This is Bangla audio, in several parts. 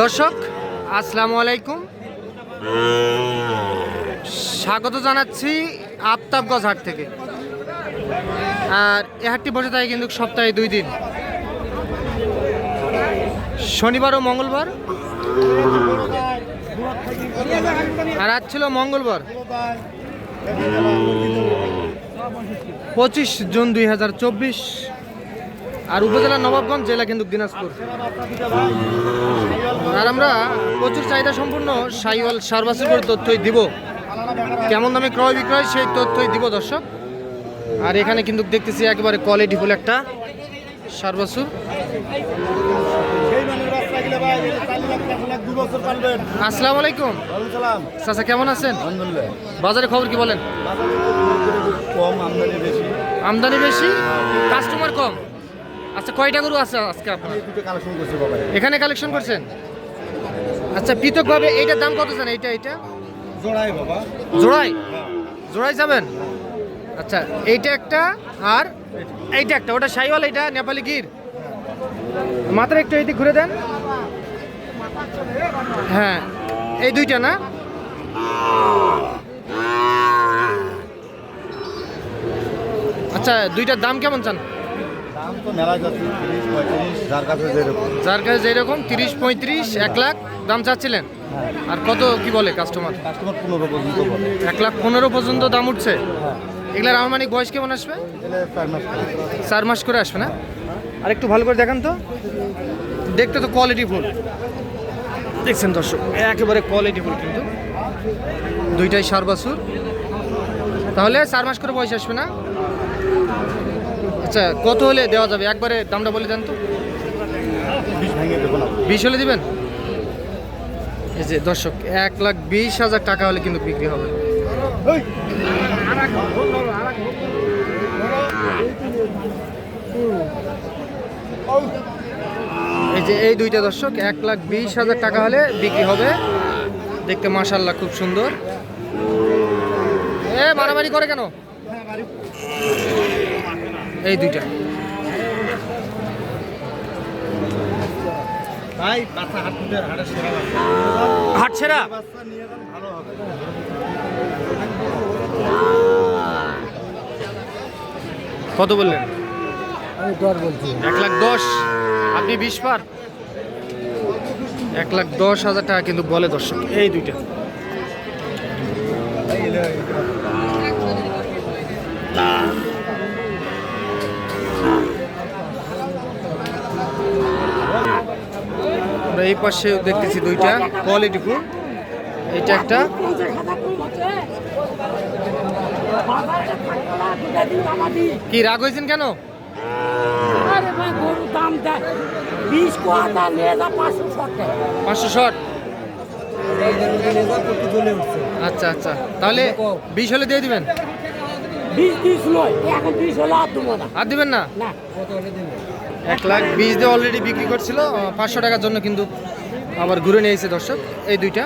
দর্শক, আসসালামু আলাইকুম। স্বাগত জানাচ্ছি আফতাবগঞ্জ হাট থেকে। আর এ হাটটি বসে থাকে কিন্তু সপ্তাহে দুই দিন। শনিবার ও মঙ্গলবার। আর আজ ছিল মঙ্গলবার। পঁচিশ জুন দুই হাজার চব্বিশ। আর উপজেলা নবাবগঞ্জ জেলা কিন্তু দিনাজপুর। আর আমরা প্রচুর চাহিদা সম্পূর্ণ সাইওয়াল সার্ভাসের তথ্যই দিব। কেমন দামে ক্রয় বিক্রয় সেই তথ্যই দিব দর্শক। আর এখানে কিন্তু দেখতেছি একেবারে কোয়ালিটি ফুল একটা পালবেন আসসালামু আলাইকুম। চাচা কেমন আছেন? বাজারে খবর কি বলেন? কম আমদানি বেশি। আমদানি বেশি? কাস্টমার কম? আচ্ছা কয়টা গরু আছে আজকে আপনার? দুটো কালেকশন করছে বাবা। এখানে কালেকশন করছেন? আচ্ছা পৃথকভাবে এইটার দাম কত জানেন? এইটা এইটা? জোড়াই বাবা। জোড়াই? জোড়াই যাবেন? আচ্ছা এইটা একটা আর এইটা একটা। ওটা সাইওয়াল এইটা নেপালি গির? মাত্র একটু এইদিক ঘুরে দেন। হ্যাঁ এই দুইটা না? আচ্ছা দুইটার দাম কেমন চান? দাম তো মেলা যাচ্ছে তিরিশ পঁয়ত্রিশ। যার কাছে যেরকম। যার কাছে যেরকম তিরিশ পঁয়ত্রিশ এক লাখ দাম চাচ্ছিলেন? আর কত কি বলে কাস্টমার কাস্টমার পনেরো পর্যন্ত বলে। এক লাখ পনেরো পর্যন্ত দাম উঠছে? হ্যাঁ। এগুলার আনুমানিক বয়স কেমন আসবে? চার মাস করে। চার মাস করে আসবে না? আর একটু ভালো করে দেখান তো। দেখতে তো কোয়ালিটি ফুল। দেখছেন দর্শক একেবারে কোয়ালিটি ফুল কিন্তু। দুইটাই সার বাছুর। তাহলে চার মাস করে বয়স আসবে না? আচ্ছা কত হলে দেওয়া যাবে? একবারে দামটা বলে দেন তো। বিশ হলে দিবেন? এই যে দর্শক এক লাখ বিশ হাজার টাকা হলে কিন্তু বিক্রি হবে। এই যে এই দুইটা দর্শক এক লাখ বিশ হাজার টাকা হলে বিক্রি হবে। দেখতে মাশাল্লাহ খুব সুন্দর। এ মারামারি করে কেন? এই দুইটা। ভাই হাটের সেরা হাট ছেড়া নিয়ে ভালো হবে কত বললেন? আমি দর বলছি। এক লাখ দশ। আপনি বিশ পার? এক লাখ দশ হাজার টাকা কিন্তু বলে দর্শক। এই দুইটা। আমরা এই পাশে দেখতেছি দুইটা কোয়ালিটি ফুল। এটা একটা কি রাগ হয়েছেন কেন? পাঁচশো পাঁচশো শট আচ্ছা আচ্ছা। তাহলে বিশ হলে দিয়ে দিবেন? বিশ বিশ নয় এখন বিশ হলে আর দেবো না। আর দিবেন না? না। এক লাখ বিশ দিয়ে অলরেডি বিক্রি করছিল পাঁচশো টাকার জন্য কিন্তু আবার ঘুরে নিয়েছে দর্শক এই দুইটা?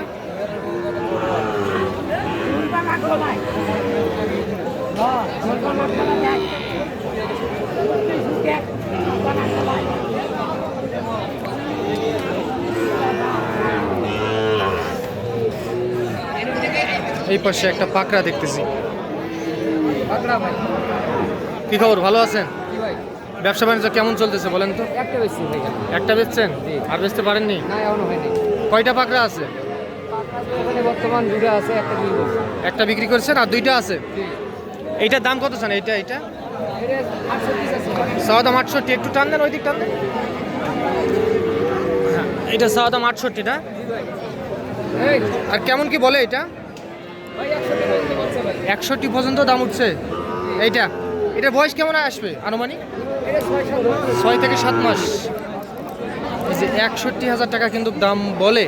এই পাশে একটা পাকড়া দেখতেছি। কি খবর? ভালো আছেন? ব্যবসা বাণিজ্য কেমন চলতেছে বলেন তো? একটা একটা বেচছেন? আর বেচতে পারেননি? না এখনও হয়নি। কয়টা পাকড়া আছে? বর্তমান দুটো আছে একটা বিক্রি করছেন আর দুইটা আছে? এইটার দাম কত চান? এইটা এইটা? আটশো পিস আছে সাওয়া দাম আটষট্টি একটু টান দেন ওই দিক টান দেন। হ্যাঁ এটা সাওয়া দাম আটষট্টি না আর কেমন কি বলে এটা? একষট্টি পর্যন্ত দাম উঠছে। এইটা। এটা বয়স কেমন আসবে আনুমানিক? ছয় থেকে সাত মাস। এই যে একষট্টি হাজার টাকা কিন্তু দাম বলে।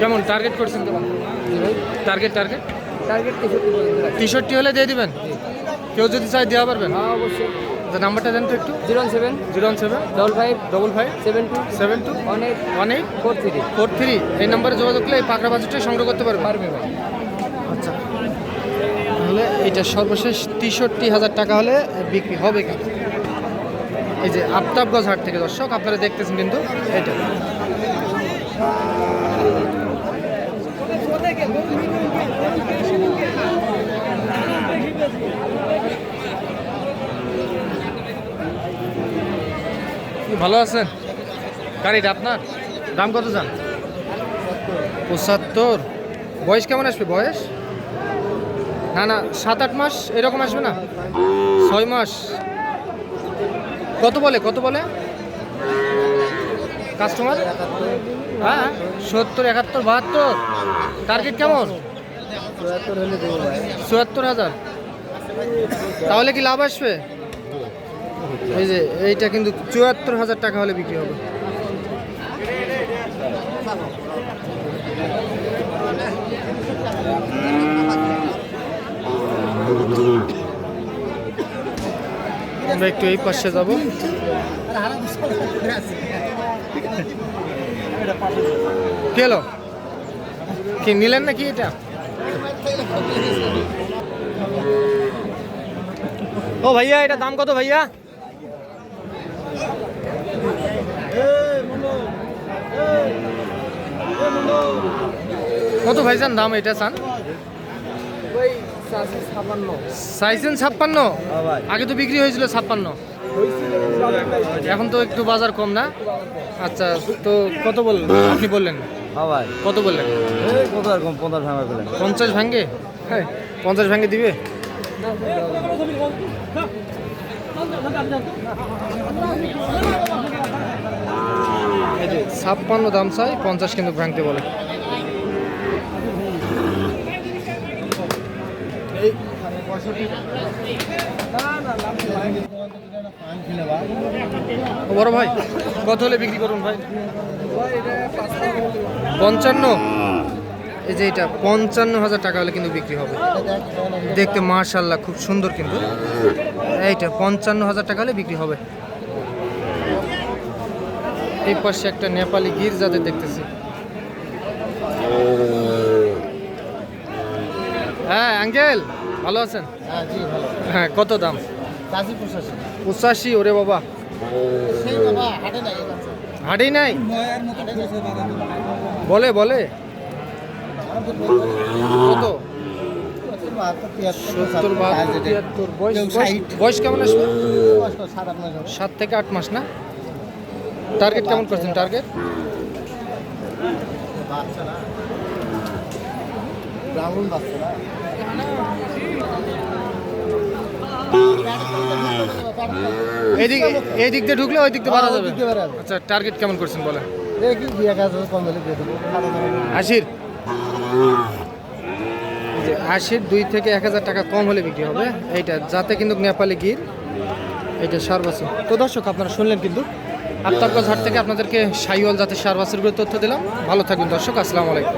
কেমন? টার্গেট করছেন কেমন টার্গেট টার্গেট টার্গেট তেষট্টি হলে দিয়ে দিবেন? কেউ যদি চাই দেওয়া পারবেন? হ্যাঁ অবশ্যই। তো নাম্বারটা দেন তো একটু? Zero seven zero one seven. Double five double five seven two seven two one eight one eight four three. Four three. এই নাম্বারে যোগাযোগ করলে এই পাকড়া বাজেটটাই সংগ্রহ করতে পারবেন পারবে ভাই। আচ্ছা। তাহলে এইটা সর্বশেষ তেষট্টি হাজার টাকা হলে বিক্রি হবে কিন্তু এই যে আফতাবগঞ্জ হাট থেকে দর্শক আপনারা দেখতেছেন কিন্তু এটা। ভালো আছেন? গাড়িটা আপনার? দাম কত যান পঁচাত্তর। বয়স কেমন আসবে? বয়স? না না, সাত আট মাস এরকম আসবে না? ছয় মাস। কত বলে? কত বলে? কাস্টমার? হ্যাঁ সত্তর, একাত্তর, বাহাত্তর। টার্গেট কেমন? চুয়াত্তর হাজার। তাহলে কি লাভ আসবে? এই যে, এইটা কিন্তু চুয়াত্তর হাজার টাকা হলে বিক্রি হবে। আমরা একটু এই পাশে যাব। কেলো কি নিলেন নাকি এটা? ও ভাইয়া, এটা দাম কত ভাইয়া কত ভাইজান দাম এটা চান? চাইছেন ছাপ্পান্ন? আগে তো বিক্রি হয়েছিল ছাপ্পান্ন। এখন তো একটু বাজার কম না? আচ্ছা তো কত বললেন? আপনি বললেন। হ্যাঁ কত বললেন? পঞ্চাশ ভাঙা ভাঙ্গে হ্যাঁ পঞ্চাশ ভাঙ্গে দিবে? এই ছাপ্পান্ন দাম চাই পঞ্চাশ কিন্তু ভাঙতে বলে এই ও বড় ভাই, কত হলে বিক্রি করুন ভাই? পঞ্চান্ন? এই যে এটা, পঞ্চান্ন হাজার টাকা হলে কিন্তু বিক্রি হবে। দেখতে মার্শাল্লাহ খুব সুন্দর কিন্তু। এইটা, পঞ্চান্ন হাজার টাকা হলে বিক্রি হবে। এই পাশে একটা নেপালি গির যাদের দেখতেছি। হ্যাঁ আঙ্কেল ভালো আছেন? হ্যাঁ জি ভালো। হ্যাঁ কত দাম? চাষি পঁচাশি। পঁচাশি ওরে বাবা। সেই হাটে নাই হাটেই নাই? বলে বলে। কত? সত্তর বাহাত্তর তিয়াত্তর বয়স কেমন আসবে? সাত থেকে আট মাস না? টার্গেট কেমন করছেন টার্গেট বাচ্চা না। এদিক এই দিক দিয়ে ঢুকলে ওই দিক দিয়ে বাড়া হ্যাঁ, যাবে। আচ্ছা টার্গেট কেমন করছেন আশির আশির দুই থেকে এক হাজার টাকা কম হলে বিক্রি হবে। এইটা যাতে কিন্তু নেপালি গির এইটা সারবাসু তো দর্শক আপনারা শুনলেন কিন্তু আফতাবগঞ্জ হাট থেকে আপনাদেরকে সাইওয়াল জাতের সারবাসুর তথ্য দিলাম। ভালো থাকবেন দর্শক আসসালামু আলাইকুম।